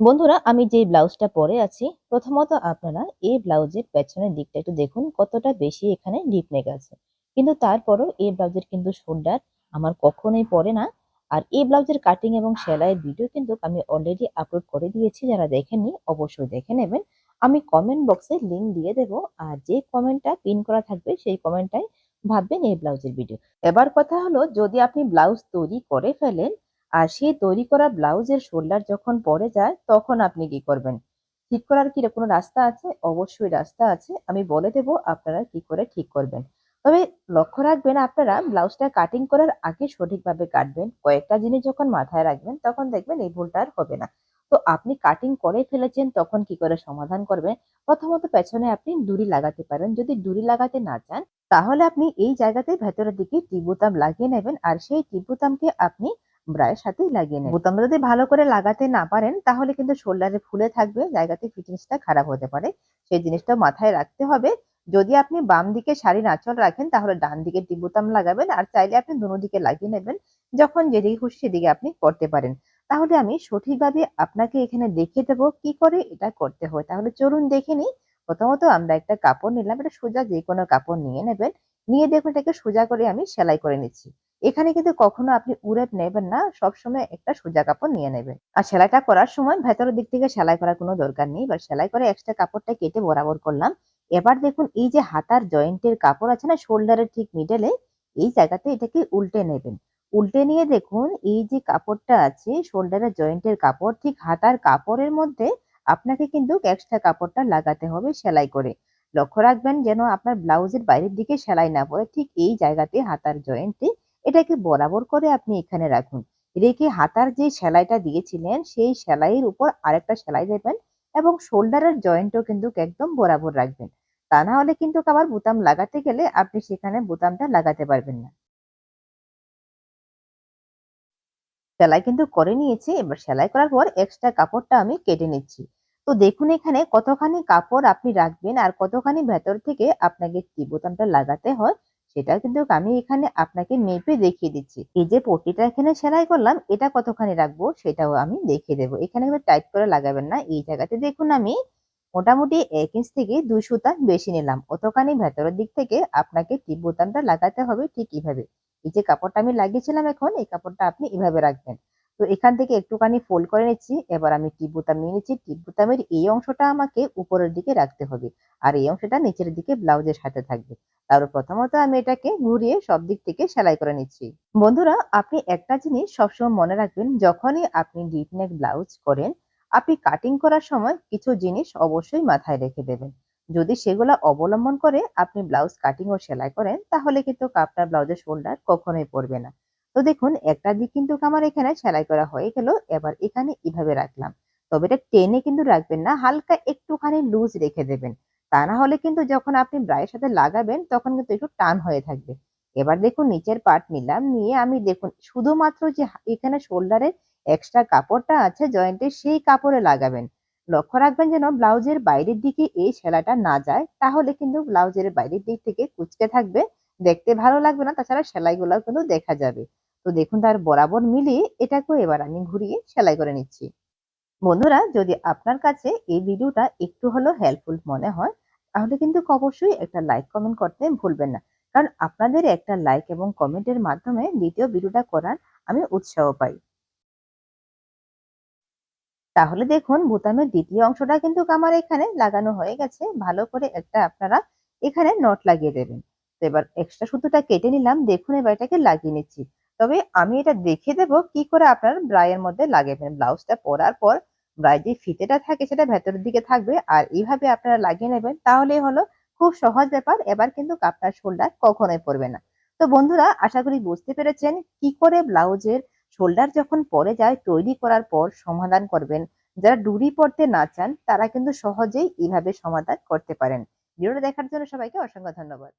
বন্ধুরা, আমি যে ব্লাউজটা পরে আছি, প্রথমত আপনারা এই ব্লাউজের পেছনের দিকটা একটু দেখুন, কতটা বেশি এখানে ডিপ নেক আছে। কিন্তু তারপরও এই ব্লাউজের কিন্তু শোল্ডার আমার কখনোই পরে না। আর এই ব্লাউজের কাটিং এবং সেলাইয়ের ভিডিও কিন্তু আমি অলরেডি আপলোড করে দিয়েছি, যারা দেখেননি অবশ্যই দেখে নেবেন। আমি কমেন্ট বক্সে লিঙ্ক দিয়ে দেবো, আর যে কমেন্টটা পিন করা থাকবে, সেই কমেন্টটাই ভাববেন এই ব্লাউজের ভিডিও এবার কথা হলো, যদি আপনি ব্লাউজ তৈরি করে ফেলেন আর সেই তৈরি করা ব্লাউজের শোল্ডার যখন পরে যায়, তখন আপনি কি করবেন? ঠিক করার কি কোনো রাস্তা আছে? অবশ্যই রাস্তা আছে। আমি বলে দেব আপনারা কি করে ঠিক করবেন। তবে লক্ষ্য রাখবেন আপনারা, ব্লাউজটা কাটিং করার আগে সঠিকভাবে কাটবেন। কয়েকটা জিনিস যখন মাথায় রাখবেন, তখন দেখবেন এই ভুলটা আর হবে না। তো আপনি কাটিং করে ফেলেছেন, তখন কি করে সমাধান করবেন? প্রথমত পেছনে আপনি ডুরি লাগাতে পারেন। যদি ডুরি লাগাতে না চান, তাহলে আপনি এই জায়গাতে ভেতরের দিকে টিবুতাম লাগিয়ে নেবেন। আর সেই টিবুতামকে আপনি ব্রায়ের সাথেই লাগিয়ে নেবেন। বোতামটা যদি ভালো করে লাগাতে না পারেন, তাহলে কিন্তু শোল্ডারে ফুলে থাকবে, জায়গাতে ফিটিংসটা খারাপ হতে পারে। সেই জিনিসটা মাথায় রাখতে হবে। যদি আপনি বাম দিকে শাড়ির আঁচল রাখেন, তাহলে ডান দিকে বোতাম লাগাবেন আর চাইলে আপনি দুনো দিকে লাগিয়ে নেবেন, যখন যেদিকে খুশি সেদিকে আপনি করতে পারেন। তাহলে আমি সঠিকভাবে আপনাকে এখানে দেখিয়ে দেবো কি করে এটা করতে হয়। তাহলে চলুন দেখে নিই। প্রথমত আমরা একটা কাপড় নিলাম, এটা সোজা যে কোনো কাপড় নিয়ে নেবেন। নিয়ে দেখুন এটাকে সোজা করে আমি সেলাই করে নিচ্ছি। এখানে কিন্তু কখনো আপনি উড়েপ নেবেন না, সবসময় একটা সোজা কাপড় নিয়ে নেবেন। আর সেলাইটা করার সময় ভেতরের দিক থেকে সেলাই করার কোনো দরকার নেই, এবার সেলাই করে এক্সট্রা কাপড়টা কেটে বরাবর করলাম। এবার দেখুন, এই যে হাতার জয়েন্টের কাপড় আছে না, শোল্ডারের ঠিক মিডলে এই জায়গাতে এটাকে উল্টে নেবেন। উল্টে নিয়ে দেখুন, এই যে কাপড়টা আছে, শোল্ডারের জয়েন্টের কাপড়, ঠিক হাতার কাপড়ের মধ্যে আপনাকে কিন্তু এক্সট্রা কাপড়টা লাগাতে হবে সেলাই করে। লক্ষ্য রাখবেন যেন আপনার ব্লাউজের বাইরের দিকে সেলাই না পড়ে, ঠিক এই জায়গাতে হাতার জয়েন্টে এটাকে বরাবর করে আপনি এখানে রাখুন। রেখে হাতার যে সেলাইটা দিয়েছিলেন, সেই সেলাইয়ের উপর আরেকটা সেলাই দেবেন এবং শোল্ডারের জয়েন্টও কিন্তু একদম বরাবর রাখবেন। তা না হলে কিন্তু আবার বোতাম লাগাতে গেলে আপনি সেখানে বোতামটা লাগাতে পারবেন না। সেলাই কিন্তু করে নিয়েছি, এবার সেলাই করার পর এক্সট্রা কাপড়টা আমি কেটে নিচ্ছি। তো দেখুন এখানে কতখানি কাপড় আপনি রাখবেন আর কতখানি ভেতর থেকে আপনাকে কি বোতামটা লাগাতে হয় সেটা কিন্তু আমি এখানে আপনাকে মেপে দেখিয়ে দিচ্ছি। এই যে পটিটা এখানে সেলাই করলাম, এটা কতখানি রাখব সেটাও আমি দেখিয়ে দেবো। এখানে কিন্তু টাইট করে লাগাবেন না। এই জায়গাতে দেখুন আমি মোটামুটি এক ইঞ্চ থেকে দুই সুতা বেশি নিলাম। অতখানি ভেতরের দিক থেকে আপনাকে টিপ বোতামটা লাগাতে হবে ঠিক এইভাবে। এই যে কাপড়টা আমি লাগিয়েছিলাম এখন, এই কাপড়টা আপনি এভাবে রাখবেন। তো এখান থেকে একটুখানি ফোল্ড করে নিচ্ছি। এবার আমি টিপ বোতাম নিয়ে নিচ্ছি। টিপ বোতামের এই অংশটা আমাকে উপরের দিকে রাখতে হবে আর এই অংশটা নিচের দিকে ব্লাউজের সাথে থাকবে। তারপর প্রথমত আমি এটাকে ঘুরিয়ে সব দিক থেকে সেলাই করে নিচ্ছি। বন্ধুরা, আপনি একটা জিনিস সবসময় মনে রাখবেন, যখনই আপনি ডিপ নেক ব্লাউজ করেন, আপনি কাটিং করার সময় কিছু জিনিস অবশ্যই মাথায় রেখে দেবেন। যদি সেগুলো অবলম্বন করে আপনি ব্লাউজ কাটিং ও সেলাই করেন, তাহলে কিন্তু আপনার ব্লাউজের শোল্ডার কখনোই পড়বে না। তো দেখুন, একটা দিক কিন্তু আমার এখানে সেলাই করা হয়ে গেল, এবার এখানে এভাবে রাখলাম। তবে এটা টেনে কিন্তু রাখবেন না, হালকা একটুখানি লুজ রেখে দেবেন। তা না হলে কিন্তু যখন আপনি ব্রায়ের সাথে লাগাবেন, তখন কিন্তু একটু টান হয়ে থাকবে। এবার দেখুন, নিচের পার্ট নিলাম, নিয়ে আমি দেখুন, শুধুমাত্র যে এখানে শোল্ডারের এক্সট্রা কাপড়টা আছে, জয়েন্টে সেই কাপড়ে লাগাবেন। লক্ষ্য রাখবেন যেন ব্লাউজের বাইরের দিকে এই সেলাইটা না যায়, তাহলে কিন্তু ব্লাউজের বাইরের দিক থেকে কুচকে থাকবে, দেখতে ভালো লাগবে না, তাছাড়া সেলাইগুলো কিন্তু দেখা যাবে। তো দেখুন তার বরাবর মিলিয়ে এটাকেও এবার আমি ঘুরিয়ে সেলাই করে নিচ্ছি। বন্ধুরা, যদি আপনার কাছে এই ভিডিওটা একটু হলেও হেল্পফুল মনে হয়, তাহলে কিন্তু অবশ্যই একটা লাইক কমেন্ট করতে ভুলবেন না। কারণ আপনাদের একটা লাইক এবং কমেন্টের মাধ্যমে দ্বিতীয় ভিডিওটা করার আমি উৎসাহ পাই। তাহলে দেখুন, বোতামের দ্বিতীয় অংশটা কিন্তু আমার এখানে লাগানো হয়ে গেছে। ভালো করে একটা আপনারা এখানে নট লাগিয়ে দেবেন। তো এবার এক্সট্রা সুতোটা কেটে নিলাম। দেখুন, এবার এটাকে লাগিয়ে নিচ্ছি। তবে আমি এটা দেখে দেব কি করে আপনার ব্রাইয়ের মধ্যে লাগাবেন ব্লাউজটা পরার পর ব্রাই যে ফিতেটা থাকে সেটা ভেতরের দিকে থাকবে আর এইভাবে আপনারা লাগিয়ে নেবেন তাহলে হলো খুব সহজ ব্যাপার। এবার কিন্তু আপনার শোল্ডার কখনোই পড়বে না। তো বন্ধুরা, আশা করি বুঝতে পেরেছেন কি করে ব্লাউজের শোল্ডার যখন পরে যায়, তৈরি করার পর সমাধান করবেন। যারা ডুরি পড়তে না চান, তারা কিন্তু সহজেই এইভাবে সমাধান করতে পারেন। ভিডিওটা দেখার জন্য সবাইকে অসংখ্য ধন্যবাদ।